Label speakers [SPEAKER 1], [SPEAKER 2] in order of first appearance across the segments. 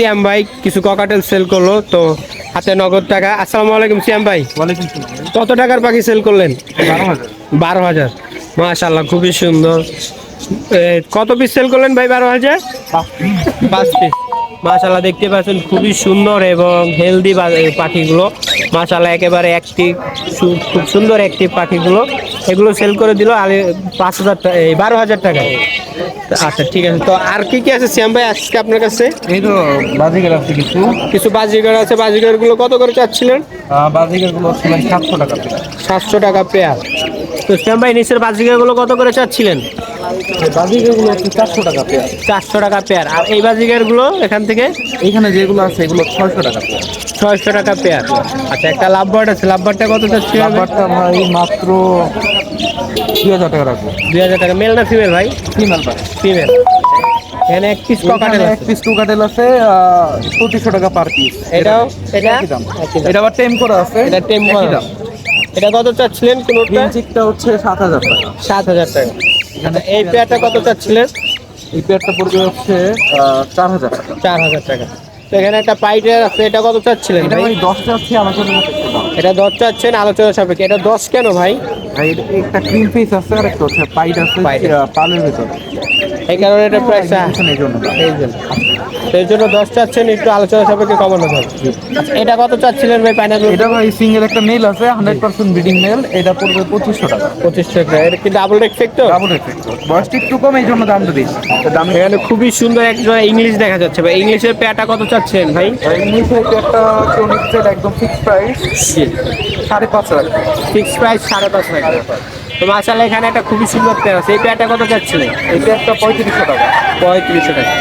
[SPEAKER 1] সিয়াম ভাই কিছু cockatiel sell করল তো হাতে নগদ টাকা। আসসালামু আলাইকুম সিয়াম ভাই। কত টাকার পাখি সেল করলেন?
[SPEAKER 2] বারো হাজার।
[SPEAKER 1] মাশাল্লাহ খুবই সুন্দর। কত পিস সেল করলেন ভাই বারো হাজার? পাঁচ পিস মাশাল্লাহ দেখতে পাচ্ছেন খুবই সুন্দর এবং হেলদি পাখিগুলো। মাশাল্লাহ একেবারে অ্যাক্টিভ খুব সুন্দর অ্যাক্টিভ পাখিগুলো। এগুলো সেল করে দিল আলে পাঁচ হাজার টাকা এই বারো হাজার টাকা আচ্ছা ঠিক আছে। তো আর কি কি আছে শ্যাম ভাই আজকে আপনার কাছে?
[SPEAKER 2] এই তো বাজিগার আছে কিছু।
[SPEAKER 1] কিছু বাজিগার আছে বাজিগারগুলো কত করে চাচ্ছিলেন?
[SPEAKER 2] বাজিগারগুলো সাতশো টাকা
[SPEAKER 1] সাতশো টাকা পেয়ার। তো শ্যাম ভাই নিচের বাজিগারগুলো কত করে চাচ্ছিলেন?
[SPEAKER 2] হচ্ছে চারশো টাকা পেয়ার।
[SPEAKER 1] চারশো টাকা পেয়ার। আর এই বাজিগারগুলো এখান থেকে
[SPEAKER 2] এখানে যেগুলো আছে এগুলো ছয়শো টাকা পেয়ার।
[SPEAKER 1] ছয়শো টাকা পেয়ার। আচ্ছা একটা লাভবার্ড আছে। লাভবার্ডটা কত চাচ্ছি
[SPEAKER 2] রাবারটা ভাই মাত্র দুই হাজার টাকা রাখব।
[SPEAKER 1] দুই হাজার টাকা। মেল না ফিমেল ভাই?
[SPEAKER 2] Female
[SPEAKER 1] female. এখানে এক পিস ককাটেল
[SPEAKER 2] এক
[SPEAKER 1] আছে।
[SPEAKER 2] পিস টু কাটেল আছে পঁচিশশো টাকা পার পিস
[SPEAKER 1] এটাও? এটা?
[SPEAKER 2] আবার টেম করা আছে।
[SPEAKER 1] এটা টেম
[SPEAKER 2] একই
[SPEAKER 1] এটা কত চাচ্ছিলেন কোনোটা?
[SPEAKER 2] প্রিন্সিকটা হচ্ছে সাত হাজার টাকা।
[SPEAKER 1] সাত হাজার টাকা। আচ্ছা এই পেয়ারটা কত চাচ্ছিলেন?
[SPEAKER 2] এই পেয়ারটা পড়বে হচ্ছে চার হাজার টাকা।
[SPEAKER 1] চার হাজার টাকা। তো এখানে একটা পাইটার আছে এটা কত চাচ্ছিলেন
[SPEAKER 2] এটা
[SPEAKER 1] ভাই?
[SPEAKER 2] ভাই দশটা হচ্ছে আলোচনা
[SPEAKER 1] এটা দশ চাচ্ছেন আলোচনা সাপেক্ষে। এটা দশ কেন ভাই?
[SPEAKER 2] ভাই একটা ক্রিম ফেস আছে আর একটা হচ্ছে পাইট আছে পালের ভেতরে।
[SPEAKER 1] এই কারণে এটা
[SPEAKER 2] প্রায় এই জন্য।
[SPEAKER 1] এই জন্য দশ চাচ্ছেন একটু আলোচনা সাপেক্ষে কমানো আচ্ছা, এটা কত চাচ্ছিলেন ভাই পাইনাপেল
[SPEAKER 2] এটা ভাই সিঙ্গেল একটা মেল আছে হান্ড্রেড পার্সেন্ট ব্রিডিং মেল এটা পড়বে পঁচিশশো টাকা।
[SPEAKER 1] পঁচিশ টাকা। এটা কি ডাবল রেসপেক্ট তো?
[SPEAKER 2] ডাবল এফেক্ট বয়সটা একটু কম এই জন্য দামটা তো দাম
[SPEAKER 1] এখানে খুবই সুন্দর একটা ইংলিশ দেখা যাচ্ছে ভাই। ইংলিশের পেয়াটা কত চাচ্ছেন ভাই?
[SPEAKER 2] ইংলিশের একটা টনিক সেট একদম ফিক্স প্রাইস সাড়ে পাঁচ টাকা।
[SPEAKER 1] ফিক্স প্রাইস সাড়ে পাঁচ টাকা। তো মাসাল্লাহ এখানে একটা খুবই সুন্দর পেয়ার আছে। এই পেয়ারটা কত চাচ্ছিলেন?
[SPEAKER 2] এই একটা পঁয়ত্রিশশো টাকা।
[SPEAKER 1] পঁয়ত্রিশশো টাকা।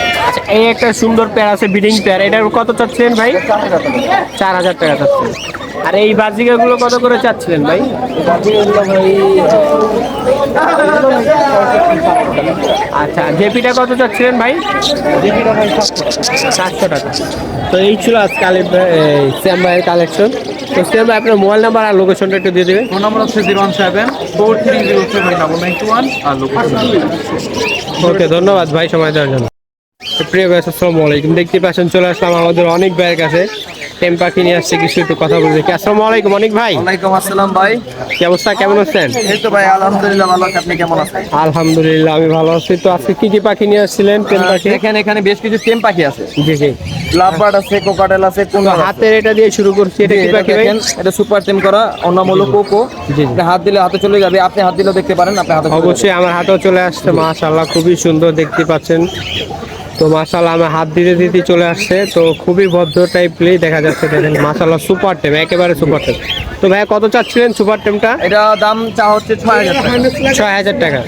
[SPEAKER 1] এই একটা সুন্দর পেয়ার আছে বিডিং পেয়ার। এটার কত চাচ্ছিলেন ভাই?
[SPEAKER 2] চার হাজার টাকা
[SPEAKER 1] চাচ্ছিলেন। আর এই বাজিকাগুলো কত করে চাচ্ছিলেন ভাই? আচ্ছা জেপিটা কত চাচ্ছিলেন ভাই?
[SPEAKER 2] সাতশো টাকা।
[SPEAKER 1] তো এই ছিল আজকে আলিফ শ্যাম ভাইয়ের কালেকশন তো শ্যাম ভাই আপনার মোবাইল নাম্বার আর লোকেশনটা একটু দিয়ে দেবেন।
[SPEAKER 2] ফোন নাম্বার হচ্ছে zero one seven four three zero seven double nine two one আর লোকেশন
[SPEAKER 1] ওকে ধন্যবাদ ভাই সময় দেওয়ার জন্য। প্রিয় ভাই আসসালামু আলাইকুম। দেখতে পাচ্ছেন চলে আসলাম আমাদের অনেক ভাইয়ের কাছে। টেম পাখি নিয়ে আসছে কিছু একটু কথা বলতে। কি আসসালামু আলাইকুম অনেক ভাই।
[SPEAKER 2] ওয়ালাইকুম আসসালাম ভাই।
[SPEAKER 1] কি অবস্থা কেমন আছেন?
[SPEAKER 2] এই তো ভাই আলহামদুলিল্লাহ ভালো আছি। আপনি কেমন আছেন?
[SPEAKER 1] আলহামদুলিল্লাহ আমি ভালো আছি। তো আজকে কি কি পাখি নিয়ে আসছিলেন টেম পাখি?
[SPEAKER 2] এখানে এখানে বেশ কিছু টেম পাখি আছে।
[SPEAKER 1] জি জি।
[SPEAKER 2] লাভবার্ড আছে কোকাটেল আছে কোন
[SPEAKER 1] হাতের এটা দিয়ে শুরু করছি এটা কি পাখি ভাই?
[SPEAKER 2] এটা সুপার টেম করা অন্য হলো কোকো।
[SPEAKER 1] জি।
[SPEAKER 2] হাত দিলে হাতে চলে যাবে আপনি হাত দিলেও দেখতে পারেন আপনি হাতে
[SPEAKER 1] অবশ্যই আমার হাতেও চলে আসছে মাশাল্লাহ খুবই সুন্দর দেখতে পাচ্ছেন। তো মাসাল আমার হাত দিতে দিতে চলে আসছে। তো খুবই ভদ্র টাইপলি দেখা যাচ্ছে দেখেন মাসাল সুপার টেম একেবারে সুপার টেম তো ভাইয়া কত চাচ্ছিলেন সুপার টেমটা
[SPEAKER 2] এটা দাম চা হচ্ছে ছয় হাজার টাকা।
[SPEAKER 1] ছয় হাজার টাকা।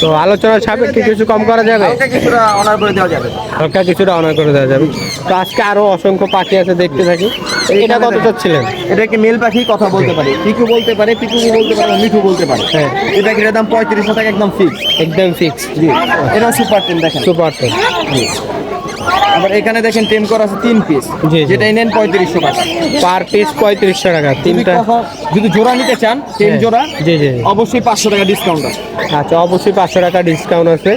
[SPEAKER 1] তো আলোচনা সাপেক্ষে কিছু কম করা যাবে?
[SPEAKER 2] হালকা কিছুটা অনার করে দেওয়া যাবে।
[SPEAKER 1] হালকা কিছুটা অনার করে দেওয়া যাবে। তো আজকে আরও অসংখ্য পাখি আছে দেখতে থাকি। এটা কত চাচ্ছিলেন?
[SPEAKER 2] এটা কি মেল পাখি? কথা বলতে পারে। পিকু বলতে পারে পিকু বলতে পারে মিঠু বলতে পারে।
[SPEAKER 1] হ্যাঁ।
[SPEAKER 2] এটা কি দাম পঁয়ত্রিশশো টাকা একদম ফিক্স
[SPEAKER 1] একদম ফিক্স
[SPEAKER 2] জি। এটা সুপার টেন দেখেন।
[SPEAKER 1] সুপার টেম
[SPEAKER 2] আবার এখানে দেখেন টেম করা আছে তিন পিস যেটা নেন পঁয়ত্রিশশো টাকা
[SPEAKER 1] পার পিস পঁয়ত্রিশশো টাকা তিনটা
[SPEAKER 2] যদি জোড়া নিতে চান টেম
[SPEAKER 1] হ্যাঁ।
[SPEAKER 2] জোড়া
[SPEAKER 1] জি জি।
[SPEAKER 2] অবশ্যই পাঁচশো টাকা ডিসকাউন্ট আছে
[SPEAKER 1] আচ্ছা অবশ্যই পাঁচশো টাকা ডিসকাউন্ট আছে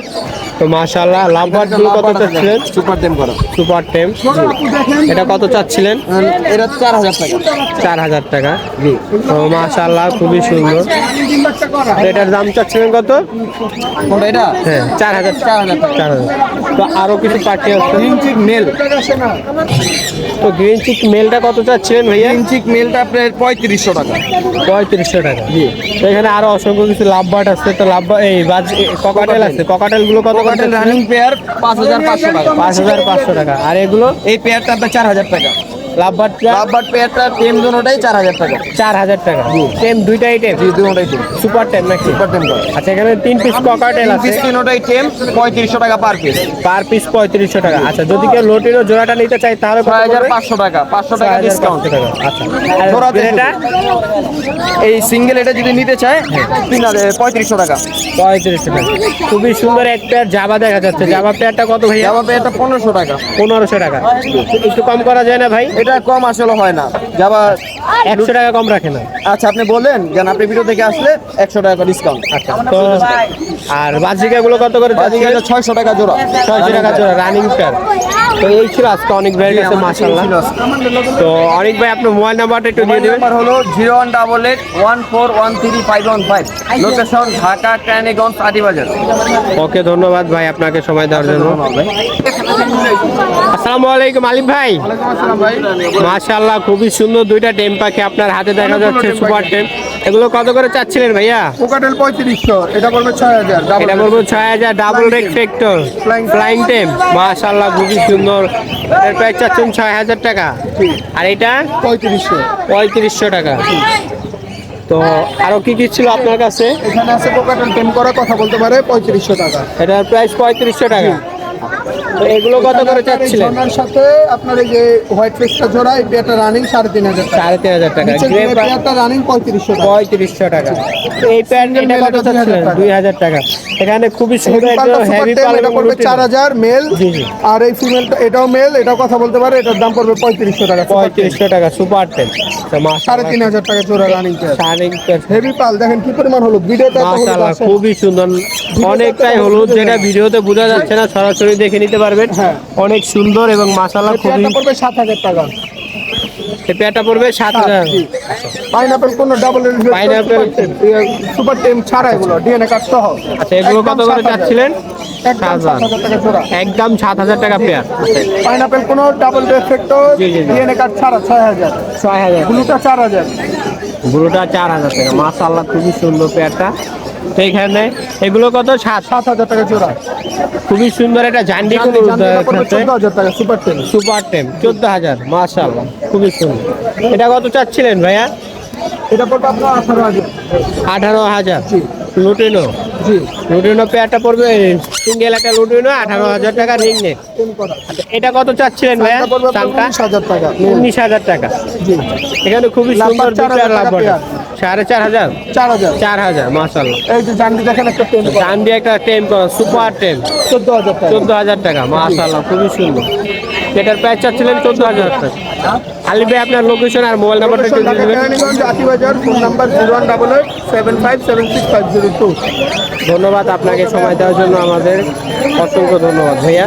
[SPEAKER 1] তো মাশাল্লাহ লাভবার্ডগুলো কত চাচ্ছিলেন?
[SPEAKER 2] সুপার টেম করা।
[SPEAKER 1] সুপার টেম। এটা কত চাচ্ছিলেন?
[SPEAKER 2] এটা চার হাজার টাকা।
[SPEAKER 1] চার হাজার টাকা।
[SPEAKER 2] জি।
[SPEAKER 1] তো মাশাল্লাহ খুবই সুন্দর। এটার দাম চাচ্ছিলেন কত?
[SPEAKER 2] কোনটা এটা?
[SPEAKER 1] হ্যাঁ চার হাজার।
[SPEAKER 2] চার হাজার টাকা।
[SPEAKER 1] চার হাজার। তো আরও কিছু পাখি আছে?
[SPEAKER 2] গ্রিন চিক মেল
[SPEAKER 1] তো গ্রিন চিক মেলটা কত চাচ্ছিলেন ভাইয়া?
[SPEAKER 2] গ্রিন চিক মেলটা আপনার পঁয়ত্রিশশো টাকা।
[SPEAKER 1] পঁয়ত্রিশশো টাকা। জি। তো এখানে আরও অসংখ্য কিছু লাভবার্ড আছে। তো লাভ এই বাজ ককাটেল আছে। ককাটেলগুলো কত
[SPEAKER 2] রানিং পেয়ার পাঁচ হাজার পাঁচশো টাকা।
[SPEAKER 1] পাঁচ হাজার পাঁচশো টাকা। আর এগুলো?
[SPEAKER 2] এই পেয়ারটা আপনার চার হাজার টাকা। পেয়ারটা টেম দুটোটাই চার হাজার টাকা।
[SPEAKER 1] চার হাজার টাকা। টেম দুইটাই টেম?
[SPEAKER 2] জি দুটোটাই টেম।
[SPEAKER 1] সুপার টেম নাকি?
[SPEAKER 2] সুপার টেম
[SPEAKER 1] আচ্ছা এখানে তিন পিস ককাটেল আছে।
[SPEAKER 2] পিস তিনোটাই টেম পঁয়ত্রিশশো টাকা পার পিস
[SPEAKER 1] পার পিস পঁয়ত্রিশশো টাকা। আচ্ছা যদি কেউ লোটিরও জোড়াটা নিতে চায় তাহলে
[SPEAKER 2] ছয় হাজার পাঁচশো টাকা পাঁচশো টাকা ডিসকাউন্ট
[SPEAKER 1] আচ্ছা।
[SPEAKER 2] জোড়াতে
[SPEAKER 1] এটা
[SPEAKER 2] এই সিঙ্গেল এটা যদি নিতে চায় তিন হাজার পঁয়ত্রিশশো টাকা।
[SPEAKER 1] পঁয়ত্রিশশো টাকা। খুবই সুন্দর এক পেয়ার জাবা দেখা যাচ্ছে। জাবা পেয়ারটা কত ভাই
[SPEAKER 2] জামা পেয়ারটা পনেরোশো টাকা।
[SPEAKER 1] পনেরোশো টাকা। একটু কম করা যায় না ভাই?
[SPEAKER 2] এটা কম আসলে হয় না। যাবা
[SPEAKER 1] একশো টাকা কম রাখে না।
[SPEAKER 2] আচ্ছা আপনি বললেন যেন আপনি ভিডিও থেকে আসলে একশো টাকা ডিসকাউন্ট
[SPEAKER 1] আচ্ছা তো আর বাজিকা বাজিকাগুলো কত করে
[SPEAKER 2] বাজিকা
[SPEAKER 1] যাচ্ছে
[SPEAKER 2] ছয়শো টাকা জোড়া।
[SPEAKER 1] ছয়শো টাকা জোড়া রানিং প্যার তো এই ছিল আজকে অনেক ভাইয়ের কাছে মাসাল্লাহ তো অনেক ভাই আপনার মোবাইল নাম্বারটা একটু দিয়ে দেবেন।
[SPEAKER 2] নাম্বার হলো zero one double eight one four one three five one five location Dhaka ট্রানিগঞ্জ আটিবাজার
[SPEAKER 1] ওকে ধন্যবাদ ভাই আপনাকে সময় দেওয়ার জন্য। আসসালামু আলাইকুম ভাই। মাশাআল্লাহ খুবই সুন্দর দুইটা টেম পাখি আপনার হাতে দেখা যাচ্ছে সুপার টেম। এগুলো কত করে চাচ্ছিলেন ভাইয়া?
[SPEAKER 3] কোকাটেল পঁয়ত্রিশশো এটা পড়বে
[SPEAKER 1] এটা double red factor
[SPEAKER 3] Flying-
[SPEAKER 1] flying tame. মাশাআল্লাহ খুবই সুন্দর। এর প্রাইস চাচ্ছেন ছয় হাজার টাকা। আর এটা?
[SPEAKER 3] পঁয়ত্রিশশো।
[SPEAKER 1] পঁয়ত্রিশশো টাকা। তো আরও কি কি ছিল আপনার কাছে?
[SPEAKER 3] এখানে আছে কোকাটেল টেম করা কথা বলতে পারে পঁয়ত্রিশশো টাকা।
[SPEAKER 1] এটার প্রাইস পঁয়ত্রিশশো টাকা। তো এগুলো কত করে চাচ্ছিলেন?
[SPEAKER 3] ঝর্ণার সাথে আপনার এই যে হোয়াইট ফেসটা জোড়া এই পেয়ারটা রানিং সাড়ে তিন হাজার টাকা।
[SPEAKER 1] সাড়ে তিন হাজার টাকা।
[SPEAKER 3] নিচের
[SPEAKER 1] গ্রে
[SPEAKER 3] পেয়ারটা রানিং পঁয়ত্রিশশো টাকা।
[SPEAKER 1] পঁয়ত্রিশশো টাকা। এই কত
[SPEAKER 3] এটা 2000
[SPEAKER 1] চাচ্ছিলেন?
[SPEAKER 3] টাকা।
[SPEAKER 1] দুই হাজার টাকা। এখানে খুবই সুন্দর একটা হেভি পাল
[SPEAKER 3] এটা পড়বে চার হাজার মেল। আর এই ফিমেলটা এটাও মেল এটাও কথা বলতে পারে এটার দাম পড়বে পঁয়ত্রিশশো টাকা
[SPEAKER 1] পঁয়ত্রিশশো টাকা সুপার টেন
[SPEAKER 3] সাড়ে তিন হাজার টাকা জোড়া রানিং
[SPEAKER 1] সাড়ে
[SPEAKER 3] হেভি পাল দেখেন কি পরিমাণ এত হলুদ
[SPEAKER 1] খুবই সুন্দর। অনেকটাই হলুদ যেটা ভিডিওতে বোঝা যাচ্ছে না সরাসরি দেখে নিতে পারবেন।
[SPEAKER 3] হ্যাঁ।
[SPEAKER 1] অনেক সুন্দর এবং
[SPEAKER 3] এই
[SPEAKER 1] খুবই
[SPEAKER 3] পড়বে সাত হাজার টাকা।
[SPEAKER 1] পেয়ারটা পড়বে সাত হাজার।
[SPEAKER 3] পাইনাপেল কোন ডাবল
[SPEAKER 1] Pineapple-
[SPEAKER 3] সুপার টেম ছাড়া এগুলো ডিএনএ কার্ড সহ।
[SPEAKER 1] আচ্ছা এগুলো কত করে চাচ্ছিলেন
[SPEAKER 3] একদম
[SPEAKER 1] সাত
[SPEAKER 3] হাজার। টাকা
[SPEAKER 1] পেয়ার।
[SPEAKER 3] পাইনাপেল কোন ডাবল এফেক্টও। ডিএনএ কার্ড ছাড়া ছয় হাজার।
[SPEAKER 1] ছয় হাজার।
[SPEAKER 3] ব্লুটা চার হাজার।
[SPEAKER 1] গুলোটা চার হাজার টাকা। মাশাআল্লাহ খুবই সুন্দর পেয়ারটা। তো এখানে এগুলো কত? সাত।
[SPEAKER 3] সাত হাজার টাকা জোড়া।
[SPEAKER 1] খুবই সুন্দর একটা জান্ডি
[SPEAKER 3] জানলি- চোদ্দ হাজার টাকা সুপার টেম
[SPEAKER 1] সুপার টেম চোদ্দ হাজার মাশাআল্লাহ খুবই সুন্দর। এটা কত চাচ্ছিলেন ভাইয়া?
[SPEAKER 3] এটা পড়বে আপনার আঠারো হাজার।
[SPEAKER 1] আঠারো হাজার।
[SPEAKER 3] জি।
[SPEAKER 1] লুটিনো?
[SPEAKER 3] জি।
[SPEAKER 1] লুটিনো পেয়ারটা পড়বে সিঙ্গেল একটা লুটিনো আঠারো হাজার টাকা রিং নেট। এটা কত চাচ্ছিলেন ভাইয়া? দামটা
[SPEAKER 3] উনিশ হাজার টাকা।
[SPEAKER 1] উনিশ হাজার টাকা।
[SPEAKER 3] জি।
[SPEAKER 1] এখানে খুবই সুন্দর লাভ। সাড়ে চার হাজার?
[SPEAKER 3] চার হাজার।
[SPEAKER 1] চার হাজার মাশাআল্লাহ।
[SPEAKER 3] এই যে জানলি দেখেন একটা টেম করা।
[SPEAKER 1] একটা টেম করা সুপার টেম।
[SPEAKER 3] চোদ্দ হাজার টাকা।
[SPEAKER 1] চোদ্দ হাজার টাকা খুবই সুন্দর। এটার প্রাইস চাচ্ছিলেন চোদ্দ হাজার টাকা। ভাই আপনার লোকেশন আর মোবাইল নাম্বারটা একটু দিয়ে দেবেন
[SPEAKER 3] phone number zero one double eight seven five seven six five zero two
[SPEAKER 1] ধন্যবাদ আপনাকে সময় দেওয়ার জন্য আমাদের। অসংখ্য ধন্যবাদ ভাইয়া।